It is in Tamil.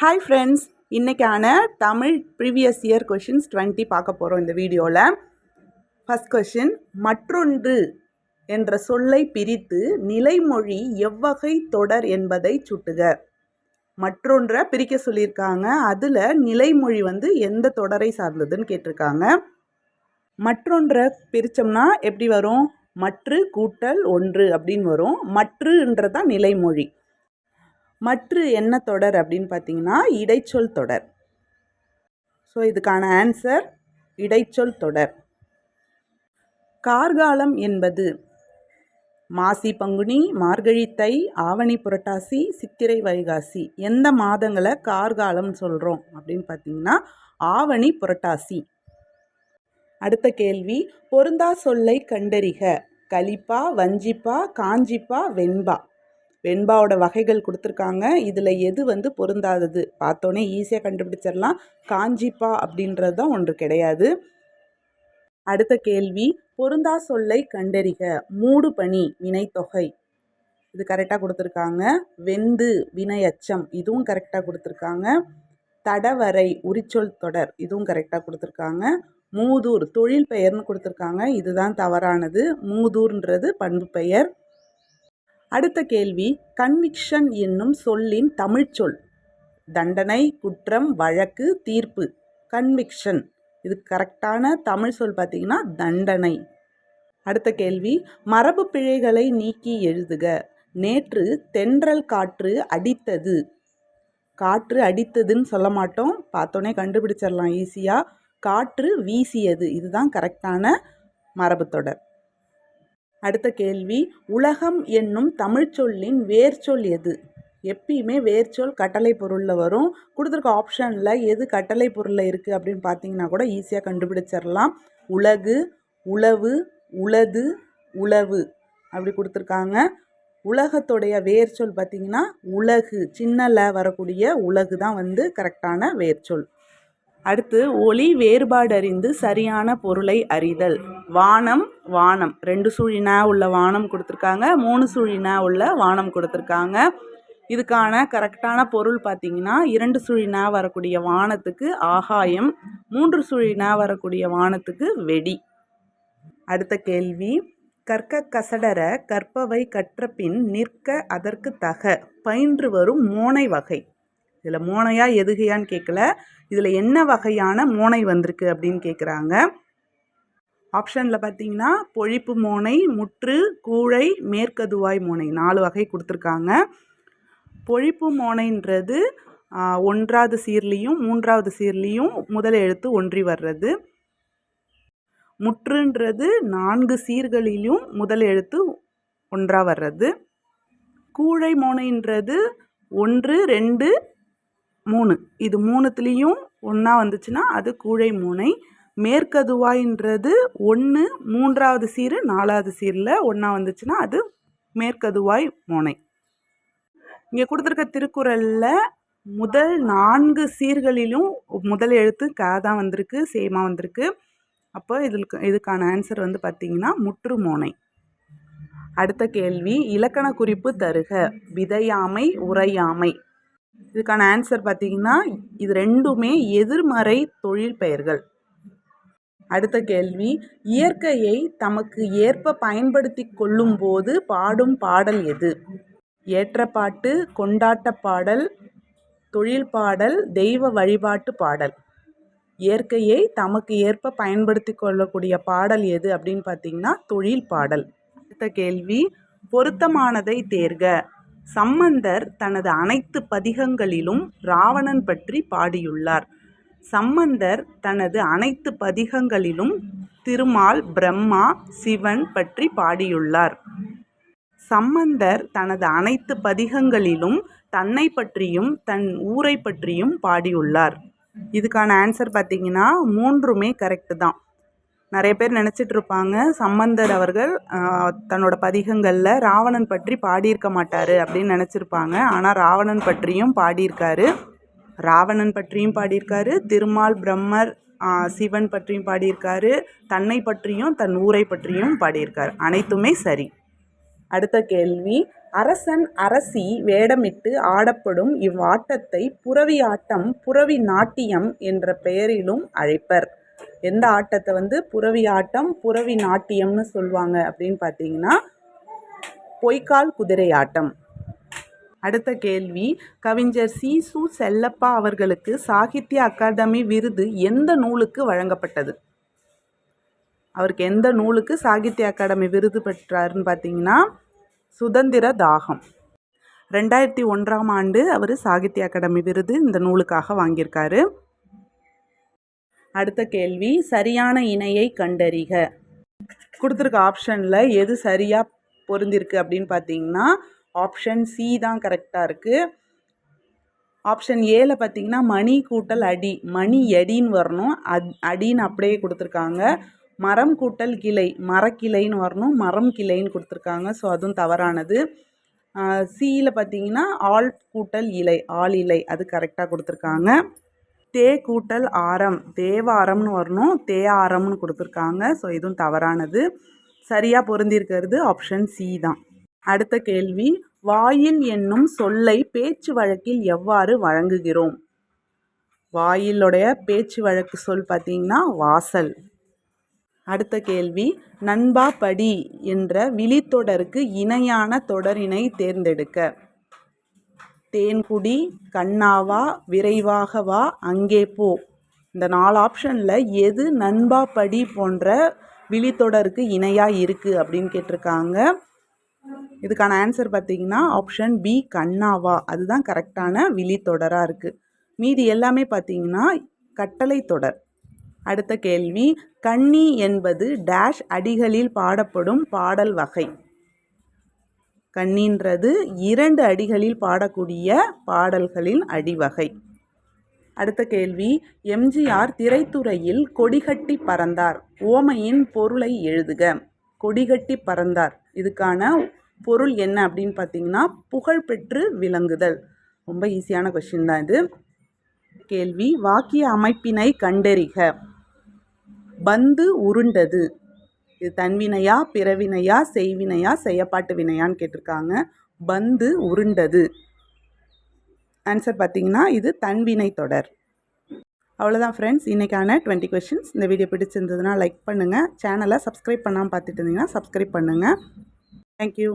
ஹாய் ஃப்ரெண்ட்ஸ் இன்றைக்கான Tamil previous year questions twenty பார்க்க போகிறோம் இந்த வீடியோவில் ஃபஸ்ட் கொஷின் மற்றொன்று என்ற சொல்லை பிரித்து நிலைமொழி எவ்வகை தொடர் என்பதை சுட்டுக. மற்றொன்றை பிரிக்க சொல்லியிருக்காங்க அதில் நிலைமொழி வந்து எந்த தொடரை சார்ந்ததுன்னு கேட்டிருக்காங்க. மற்றொன்றை பிரித்தோம்னா எப்படி வரும்? மற்று கூட்டல் ஒன்று அப்படின்னு வரும். மற்றுன்றதான் நிலைமொழி. மற்று என்ன தொடர் அப்படின்னு பார்த்தீங்கன்னா இடைச்சொல் தொடர். ஸோ இதுக்கான ஆன்சர் இடைச்சொல் தொடர். கார்காலம் என்பது மாசி பங்குனி மார்கழி தை ஆவணி புரட்டாசி சித்திரை வைகாசி. எந்த மாதங்களை கார்காலம் சொல்கிறோம் அப்படின்னு பார்த்தீங்கன்னா ஆவணி புரட்டாசி. அடுத்த கேள்வி பொருந்தா சொல்லை கண்டறிக. கலிப்பா வஞ்சிப்பா காஞ்சிப்பா வெண்பா. வெண்பாவோட வகைகள் கொடுத்துருக்காங்க. இதில் எது வந்து பொருந்தாதது? பார்த்தோன்னே ஈஸியாக கண்டுபிடிச்சிடலாம். காஞ்சிப்பா அப்படின்றது தான் ஒன்று கிடையாது. அடுத்த கேள்வி பொருந்தா சொல்லை கண்டறிக. மூடு பணி வினைத்தொகை இது கரெக்டாக கொடுத்துருக்காங்க. வெந்து வினையச்சம் இதுவும் கரெக்டாக கொடுத்துருக்காங்க. தடவரை உரிச்சொல் தொடர் இதுவும் கரெக்டாக கொடுத்துருக்காங்க. மூதூர் தொழில் பெயர்னு கொடுத்துருக்காங்க. இதுதான் தவறானது. மூதூர்ன்றது பண்பு பெயர். அடுத்த கேள்வி கன்விக்ஷன் என்னும் சொல்லின் தமிழ்ச்சொல் தண்டனை குற்றம் வழக்கு தீர்ப்பு. கன்விக்ஷன். இது கரெக்டான தமிழ் சொல் பார்த்தீங்கன்னா தண்டனை. அடுத்த கேள்வி மரபு பிழைகளை நீக்கி எழுதுக. நேற்று தென்றல் காற்று அடித்தது. காற்று அடித்ததுன்னு சொல்ல மாட்டோம். பார்த்தோன்னே கண்டுபிடிச்சிடலாம் ஈஸியாக காற்று வீசியது. இதுதான் கரெக்டான மரபு தொடர். அடுத்த கேள்வி உலகம் என்னும் தமிழ்ச்சொல்லின் வேர்ச்சொல் எது? எப்பயுமே வேர்ச்சொல் கட்டளை பொருளில் வரும். கொடுத்துருக்க ஆப்ஷனில் எது கட்டளை பொருளில் இருக்குது அப்படின்னு பார்த்தீங்கன்னா கூட ஈஸியாக கண்டுபிடிச்சிடலாம் உலகு உளவு உளது உளவு அப்படி கொடுத்துருக்காங்க. உலகத்துடைய வேர்ச்சொல் பார்த்திங்கன்னா உலகு சின்னல வரக்கூடிய உலகு தான் வந்து கரெக்டான வேர்ச்சொல். அடுத்து ஒளி வேறுபாடறிந்து சரியான பொருளை அறிதல். வானம் வானம். ரெண்டு சுழினா உள்ள வானம் கொடுத்துருக்காங்க. மூணு சுழினா உள்ள வானம் கொடுத்துருக்காங்க. இதுக்கான கரெக்டான பொருள் பார்த்தீங்கன்னா இரண்டு சுழினா வரக்கூடிய வானத்துக்கு ஆகாயம் மூன்று சுழினா வரக்கூடிய வானத்துக்கு வெடி. அடுத்த கேள்வி. கற்க கசடர கற்பவை கற்ற பின் நிற்க அதற்கு தக பயின்று வரும் மோனை வகை. இதில் மோனையா எதுகையான்னு கேட்கல இதில் என்ன வகையான மோனை வந்திருக்கு அப்படின்னு கேட்குறாங்க ஆப்ஷனில் பார்த்தீங்கன்னா பொழிப்பு மோனை முற்று கூழை மேற்கதுவாய் மோனை நாலு வகை கொடுத்துருக்காங்க. பொழிப்பு மோனைன்றது ஒன்றாவது சீர்லேயும் மூன்றாவது சீர்லேயும் முதல் எழுத்து ஒன்றி வர்றது. முற்றுன்றது நான்கு சீர்களிலும் முதல் எழுத்து ஒன்றாக வர்றது. கூழை மோனைன்றது ஒன்று ரெண்டு மூணு. இது மூணுத்துலேயும் ஒன்றா வந்துச்சுன்னா அது கூழை மூனை. மேற்கதுவாயின்றது ஒன்று மூன்றாவது சீர் நாலாவது சீரில் ஒன்றா வந்துச்சுன்னா அது மேற்கதுவாய் மூனை. இங்கே கொடுத்துருக்க திருக்குறளில் முதல் நான்கு சீர்களிலும் முதல் எழுத்து க தான் வந்திருக்கு சேமாக வந்திருக்கு. அப்போ இதுக்கு இதுக்கான ஆன்சர் வந்து பார்த்திங்கன்னா முற்று மோனை. அடுத்த கேள்வி இலக்கண குறிப்பு தருக. விதையாமை உரையாமை. இதுக்கான ஆன்சர் பார்த்தீங்கன்னா இது ரெண்டுமே எதிர்மறை தொழில் பெயர்கள். அடுத்த கேள்வி இயற்கையை தமக்கு ஏற்ப பயன்படுத்தி கொள்ளும் போது பாடும் பாடல் எது? ஏற்ற பாட்டு கொண்டாட்ட பாடல் தொழில் பாடல் தெய்வ வழிபாட்டு பாடல். இயற்கையை தமக்கு ஏற்ப பயன்படுத்தி கொள்ளக்கூடிய பாடல் எது அப்படின்னு பார்த்தீங்கன்னா தொழில் பாடல். அடுத்த கேள்வி பொருத்தமானதை தேர்க. சம்பந்தர் தனது அனைத்து பதிகங்களிலும் ராவணன் பற்றி பாடியுள்ளார். சம்பந்தர் தனது அனைத்து பதிகங்களிலும் திருமால் பிரம்மா சிவன் பற்றி பாடியுள்ளார். சம்பந்தர் தனது அனைத்து பதிகங்களிலும் தன்னை பற்றியும் தன் ஊரை பற்றியும் பாடியுள்ளார். இதுக்கான ஆன்சர் பார்த்தீங்கன்னா மூன்றுமே கரெக்டு தான். நிறைய பேர் நினச்சிட்டு இருப்பாங்க. சம்பந்தர் அவர்கள் தன்னோட பதிகங்களில் ராவணன் பற்றி பாடியிருக்க மாட்டார் அப்படின்னு நினச்சிருப்பாங்க. ஆனால் ராவணன் பற்றியும் பாடியிருக்காரு. ராவணன் பற்றியும் பாடியிருக்காரு. திருமால் பிரம்மர் சிவன் பற்றியும் பாடியிருக்காரு. தன்னை பற்றியும் தன் ஊரை பற்றியும் பாடியிருக்காரு. அனைத்துமே சரி. அடுத்த கேள்வி. அரசன் அரசி வேடமிட்டு ஆடப்படும் இவ்வாட்டத்தை புறவி ஆட்டம் புரவி நாட்டியம் என்ற பெயரிலும் அழைப்பர். எந்த ஆட்டத்தை வந்து புரவி ஆட்டம் புரவி நாட்டியம்னு சொல்லுவாங்க அப்படின்னு பார்த்தீங்கன்னா பொய்க்கால் குதிரை ஆட்டம். அடுத்த கேள்வி கவிஞர் சி சு செல்லப்பா அவர்களுக்கு சாகித்ய அகாதமி விருது எந்த நூலுக்கு வழங்கப்பட்டது? அவருக்கு எந்த நூலுக்கு சாகித்ய அகாடமி விருது பெற்றாருன்னு பார்த்தீங்கன்னா சுதந்திர தாகம். ரெண்டாயிரத்தி ஒன்றாம் ஆண்டு அவர் சாகித்ய அகாடமி விருது இந்த நூலுக்காக வாங்கியிருக்காரு. அடுத்த கேள்வி சரியான இணையை கண்டறிக. கொடுத்துருக்க ஆப்ஷனில் எது சரியாக பொருந்திருக்கு அப்படின்னு பார்த்தீங்கன்னா ஆப்ஷன் சி தான் கரெக்டாக இருக்குது ஆப்ஷன் ஏல பார்த்தீங்கன்னா மணி கூட்டல் அடி மணி எடின்னு வரணும். அத் அடின்னு அப்படியே கொடுத்துருக்காங்க. மரம் கூட்டல் கிளை மரக்கிளைன்னு வரணும். மரம் கிளைன்னு கொடுத்துருக்காங்க. ஸோ அதுவும் தவறானது. சியில் பார்த்தீங்கன்னா ஆள் கூட்டல் இலை ஆள் இலை அது கரெக்டாக கொடுத்துருக்காங்க. தே கூட்டல் ஆரம் தேவாரம்னு வரணும். தே ஆரம்னு கொடுத்துருக்காங்க. ஸோ இதுவும் தவறானது. சரியாக பொருந்திருக்கிறது ஆப்ஷன் சி தான். அடுத்த கேள்வி. வாயில் என்னும் சொல்லை பேச்சு வழக்கில் எவ்வாறு வழங்குகிறோம்? வாயிலுடைய பேச்சு வழக்கு சொல் பார்த்தீங்கன்னா வாசல். அடுத்த கேள்வி. நண்பா படி என்ற விழித்தொடருக்கு இணையான தொடரினை தேர்ந்தெடுக்க. தேன்குடி கண்ணாவா விரைவாக வா அங்கே போ. இந்த நாலு ஆப்ஷனில் எது நண்பா படி போன்ற விழித்தொடருக்கு இணையாக இருக்குது அப்படின்னு கேட்டிருக்காங்க. இதுக்கான ஆன்சர் பார்த்தீங்கன்னா ஆப்ஷன் பி கண்ணாவா. அதுதான் கரெக்டான விழித்தொடராக இருக்குது மீதி எல்லாமே பார்த்தீங்கன்னா கட்டளை தொடர். அடுத்த கேள்வி கன்னி என்பது டேஷ் அடிகளில் பாடப்படும் பாடல் வகை. கண்ணின்றது இரண்டு அடிகளில் பாடக்கூடிய பாடல்களின் அடிவகை. அடுத்த கேள்வி எம்ஜிஆர் திரைத்துறையில் கொடிகட்டி பறந்தார் ஓமையின் பொருளை எழுதுக. கொடிகட்டி பறந்தார் இதுக்கான பொருள் என்ன அப்படின்னு பார்த்தீங்கன்னா புகழ்பெற்று விளங்குதல். ரொம்ப ஈஸியான கொஷின் தான் இது. கேள்வி வாக்கிய அமைப்பினை கண்டறிக. பந்து உருண்டது இது தன்வினையா பிறவினையா செய்வினையா செய்யப்பாட்டு வினையான்னு கேட்டிருக்காங்க. பந்து உருண்டது. ஆன்சர் பார்த்தீங்கன்னா இது தன்வினை தொடர். அவ்வளோதான் ஃப்ரெண்ட்ஸ் இன்றைக்கான டுவெண்ட்டி கொஷின்ஸ் இந்த வீடியோ பிடிச்சிருந்ததுன்னா லைக் பண்ணுங்கள் சேனலை சப்ஸ்கிரைப் பண்ணாமல் பார்த்துட்டு இருந்தீங்கன்னா சப்ஸ்கிரைப் பண்ணுங்கள் தேங்க்யூ